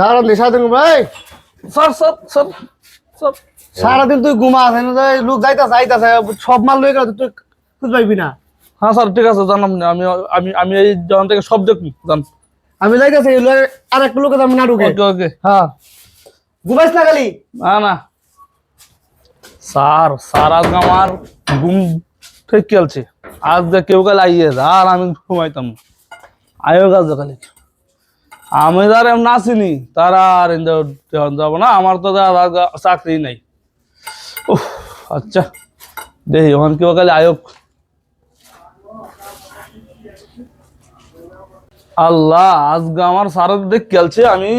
দাঁড়ান দি সারাদিন ভাই স্যার স্যার স্যার স্যার সারাদিন তুই ঘুমা আছে লোক যাইতাছে আইতাছে সব মাল লয়ে গেল তুই খুঁজ পাইবি না। হ্যাঁ স্যার ঠিক আছে জানাম না আমি আমি আমি এই যখন থেকে সব দেখুন জান। আমি যাইতাছি আর একটা লোকের আমি না ঢুকে ওকে ওকে। হ্যাঁ। ঘুমাইস না খালি? না না। স্যার স্যার আজকে আমার ঘুম ঠিক খেলছে। আজ যে কেউ কালে আইয়ে আর আমি ঘুমাইতাম আয়ো কাজ খালি। আমি যার এমন আসিনি তারা আর যাব না, আমার তো চাকরি নাই। আচ্ছা দেখি ওখান কেউ কালে আয়োগ আল্লাহ, আজকে আমার সারা দেখ খেলছে, আমি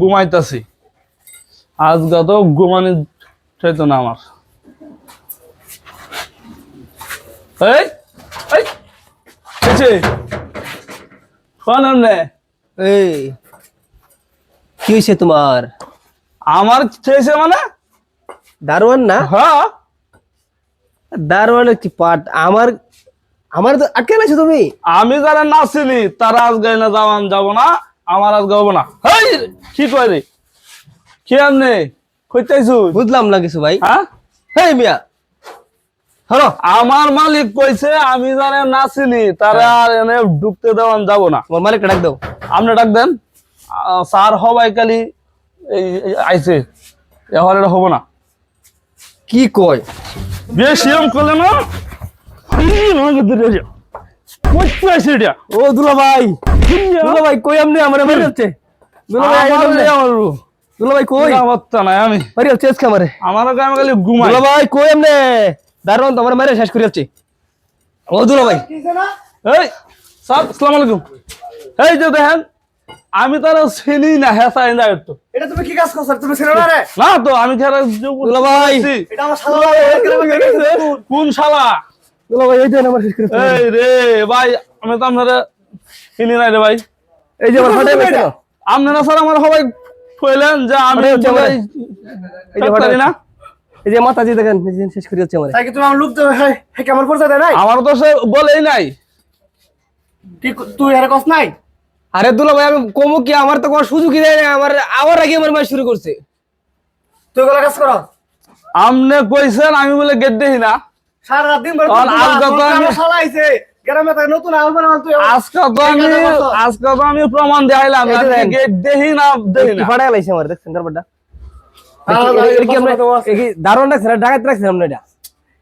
ঘুমাইতাছি। আজকে তো ঘুমানি চাইতো না আমার। এই এই এই কি হয়েছে তোমার? আমার চেয়েছে মানে? দারোয়ান না? হ্যাঁ। কি পাট আমার আমার তো আটকে গেছো তুমি? আমি যারা নাচিনি তারা আজকে না যাওয়ান যাব না আমার আজকে হব না। হেই কি কয় রে? কি আমনে কইতেছু বুঝলাম না কিছু ভাই। হ্যাঁ? হেই মিয়া হলো আমার মালিক কইছে আমি যারা নাচিনি তারা আর এনে ঢুকতে দেওয়ান যাব না। আমার মালিক ডাক দাও। আপনি ডাক দেন। স্যার হবাই কালি আইছে। এখন এটা হব না। কি কয়? বেশি এম করলে না? ও দুলা ভাই দুলা ভাই কই আমনে? আমার মারি হচ্ছে দুলা ভাই আমার দুলা ভাই কই? নাই আমি। মারি হচ্ছে আজকে আমারে। আমার গ্রামে খালি ঘুমাই। দুলা ভাই কই আমনে? দারোয়ান তো আমার মারে শেষ করে যাচ্ছে। ও দুলা ভাই এই সব আসসালামু আলাইকুম। এই যে দেখেন আমি তার চিনি না হেসা না একটু এটা তুমি কি কাজ করছ? তুমি ছিল না রে? না তো আমি খেলা দুলা ভাই। এটা আমার সালা কোন শালা? দুলা ভাই এই দেন আমার শেষ করে এই রে ভাই আমি তো আপনারা চিনি নাই রে ভাই। এই যে আমার ফাটাই আপনারা স্যার আমার সবাই কইলেন যে আমি এই যে পারি না। এই যে মাথা দিয়ে দেখেন এই যে শেষ করে যাচ্ছে আমারে। তাই কি তুমি আমার লোক দেবে হ্যাঁ কেমন দেয় নাই? আমার তো সে বলেই নাই। কি তুই এর কস নাই? আরে দুলা ভাই আমি কমু কি? আমার তো কোনো সুযোগই দেয় না আমার আবার আগে আমার মাস শুরু করছে। তুই গলা কাজ কর। আমনে কইছেন আমি বলে গেট দেখি না। সারা রাত দিন তখন আজকে তো আমি- শালা আইছে। গ্রামে তাই নতুন আলবার মাল তুই। আজকে তো আমি আজকে তো আমি প্রমাণ দেখাইলাম। গেট দেখি না দেখি না। ফাটাই লাইছে আমার দেখছেন কথা আছে। এই কি দারুণ রাখছেন না? ডাকাত রাখছেন আমরা এটা।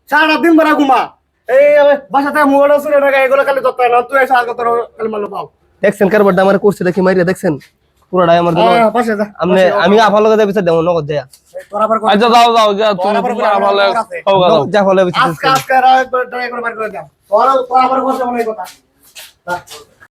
সারা রাত দিন ভর ঘুমা। এই আমি বাসাতে মোড়া সুরে টাকা এগুলো খালি দত্ত না। তুই এসে আগে খালি মাল পাও দেখছেন কারবারটা আমার করছে দেখি মাইরা দেখছেন? পুরোটাই আমার দুলা। ভাই। হ্যাঁ, পাশে যা আমনে আমি আফার লগে যাই বিচার দেবো নগদ দেয়া। তোর আবার কর। আচ্ছা যাও যাও যা তুমি আবার তোমার আবার ভালো আবার আছে। খাও গা যাও। যা ফলে বিচার আজকে আজকে আর একবার ট্রাই করে বার করে দাও। তোর তোর আবার কথা বলে এই কথা।